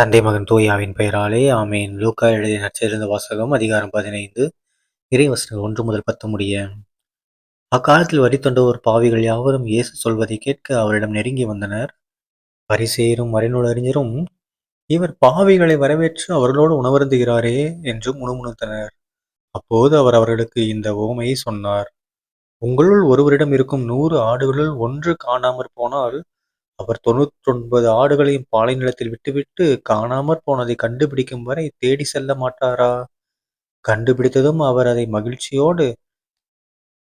தந்தை மகன் தூயாவின் பெயராலே ஆமேன். லூக்கா எழுதிய நச்சிருந்த வாசகம் அதிகாரம் பதினைந்து. இறைவசனங்கள் ஒன்று முதல் பத்து முடிய. அக்காலத்தில் வரி தொண்டவர் பாவிகள் யாவரும் இயேசு சொல்வதை கேட்க அவரிடம் நெருங்கி வந்தனர். பரிசேரும் அறிஞரும் இவர் பாவிகளை வரவேற்று அவர்களோடு உணவருந்துகிறாரே என்று முணுமுணுத்தனர். அப்போது அவர் அவர்களுக்கு இந்த ஓமையை சொன்னார். உங்களுள் ஒருவரிடம் இருக்கும் நூறு ஆடுகளுள் ஒன்று காணாமற் போனால் அவர் தொண்ணூற்றொன்பது ஆடுகளையும் பாலை நிலத்தில் விட்டுவிட்டு காணாமற் போனதை கண்டுபிடிக்கும் வரை தேடி செல்ல மாட்டாரா? கண்டுபிடித்ததும் அவர் அதை மகிழ்ச்சியோடு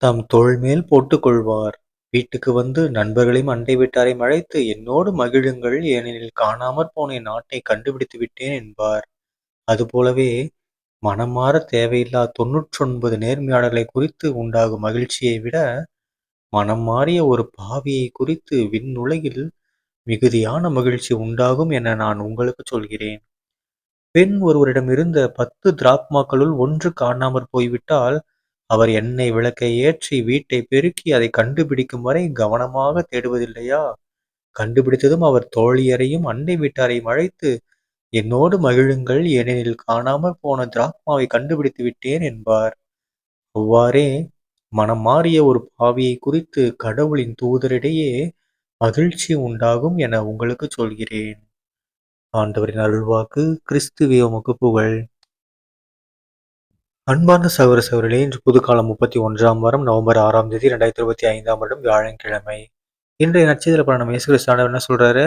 தம் தோள் மேல் போட்டுக் கொள்வார். வீட்டுக்கு வந்து நண்பர்களையும் அண்டை வீட்டாரையும் அழைத்து என்னோடு மகிழுங்கள் ஏனெனில் காணாமற் போன என் நாட்டை கண்டுபிடித்து விட்டேன் என்பார். அதுபோலவே மனம் மாற தேவையில்லா தொண்ணூற்றொன்பது நேர்மையாளர்களை குறித்து உண்டாகும் மகிழ்ச்சியை விட மனம் மாறிய ஒரு பாவியை குறித்து விண்ணுலகில் மிகுதியான மகிழ்ச்சி உண்டாகும் என நான் உங்களுக்கு சொல்கிறேன். பெண் ஒருவரிடமிருந்த பத்து திராக்மாக்களுள் ஒன்று காணாமற் போய்விட்டால் அவர் எண்ணெய் விளக்கை ஏற்றி வீட்டை பெருக்கி அதை கண்டுபிடிக்கும் வரை கவனமாக தேடுவதில்லையா? கண்டுபிடித்ததும் அவர் தோழியரையும் அண்டை வீட்டாரையும் அழைத்து என்னோடு மகிழுங்கள் ஏனெனில் காணாமற் போன திராக்மாவை கண்டுபிடித்து விட்டேன் என்பார். அவ்வாறே மனம் மாறிய ஒரு பாவியை குறித்து கடவுளின் தூதரிடையே மகிழ்ச்சி உண்டாகும் என உங்களுக்கு சொல்கிறேன். ஆண்டவரின் அருள்வாக்கு கிறிஸ்துவே உமக்கு புகழ். அன்பார்ந்த சகோதர சகோதரிகளே இன்று புதுக்காலம் முப்பத்தி ஒன்றாம் வாரம் நவம்பர் ஆறாம் தேதி ரெண்டாயிரத்தி இருபத்தி ஐந்தாம் வருடம் வியாழக்கிழமை இன்றைய நட்சத்திர பலன் இயேசு கிறிஸ்தானவர் என்ன சொல்றாரு?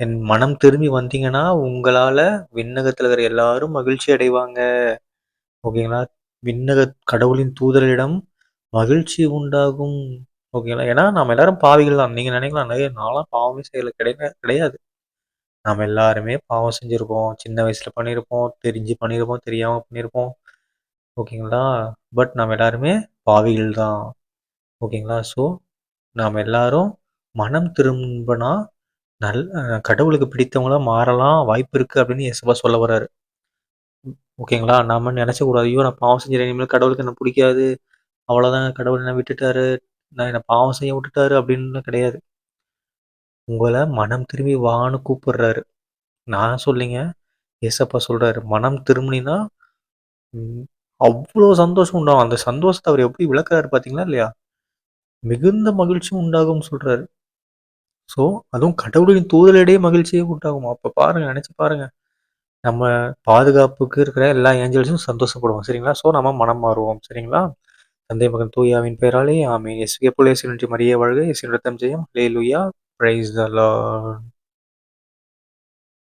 என் மனம் திரும்பி வந்தீங்கன்னா உங்களால விண்ணகத்தில் இருக்கிற எல்லாரும் மகிழ்ச்சி அடைவாங்க. ஓகேங்களா? விண்ணக கடவுளின் தூதரிடம் மகிழ்ச்சி உண்டாகும். ஓகேங்களா? ஏன்னா நம்ம எல்லாரும் பாவிகள் தான். நீங்க நினைக்கலாம் நிறைய நாளாம் பாவமே செய்யல. கிடையாது கிடையாது. நம்ம எல்லாருமே பாவம் செஞ்சிருப்போம். சின்ன வயசுல பண்ணியிருப்போம் தெரிஞ்சு பண்ணியிருப்போம் தெரியாம பண்ணியிருப்போம் ஓகேங்களா? பட் நம்ம எல்லாருமே பாவிகள் தான். ஓகேங்களா? ஸோ நாம் எல்லாரும் மனம் திரும்பினா நல் கடவுளுக்கு பிடித்தவங்களா மாறலாம். வாய்ப்பு இருக்கு அப்படின்னு எசப்பா சொல்ல வர்றாரு. ஓகேங்களா? நாம நினைச்சக்கூடாது ஐயோ நான் பாவம் செஞ்சிடறேன் இனிமேல் கடவுளுக்கு என்ன பிடிக்காது. அவ்வளோதான் கடவுள் என்ன விட்டுட்டாரு. நான் என்ன பாவம் செய்ய விட்டுட்டாரு அப்படின்னு கிடையாது. உங்களை மனம் திரும்பி வான்னு கூப்பிடுறாரு. நான் சொல்லிங்க ஏசப்பா சொல்றாரு மனம் திரும்பினா அவ்வளோ சந்தோஷம் உண்டாகும். அந்த சந்தோஷத்தை அவர் எப்படி விளக்குறாரு பார்த்தீங்களா இல்லையா? மிகுந்த மகிழ்ச்சி உண்டாகும்னு சொல்றாரு. ஸோ அதுவும் கடவுளின் தூதலிடையே மகிழ்ச்சியே உண்டாகும். அப்போ பாருங்க நினைச்சு பாருங்க. நம்ம பாதுகாப்புக்கு இருக்கிற எல்லா ஏஞ்சல்ஸும் சந்தோஷப்படுவோம் சரிங்களா? ஸோ நம்ம மனம் மாறுவோம் சரிங்களா? தந்தை மகன் தூயாவின் பெயராலே ஆமீன். எஸ்கே புலேசின் மரிய வாழ்க. எஸ்வின் ரத்தம் ஜெயம். லே லுயா பிரைஸ் த லார்ட்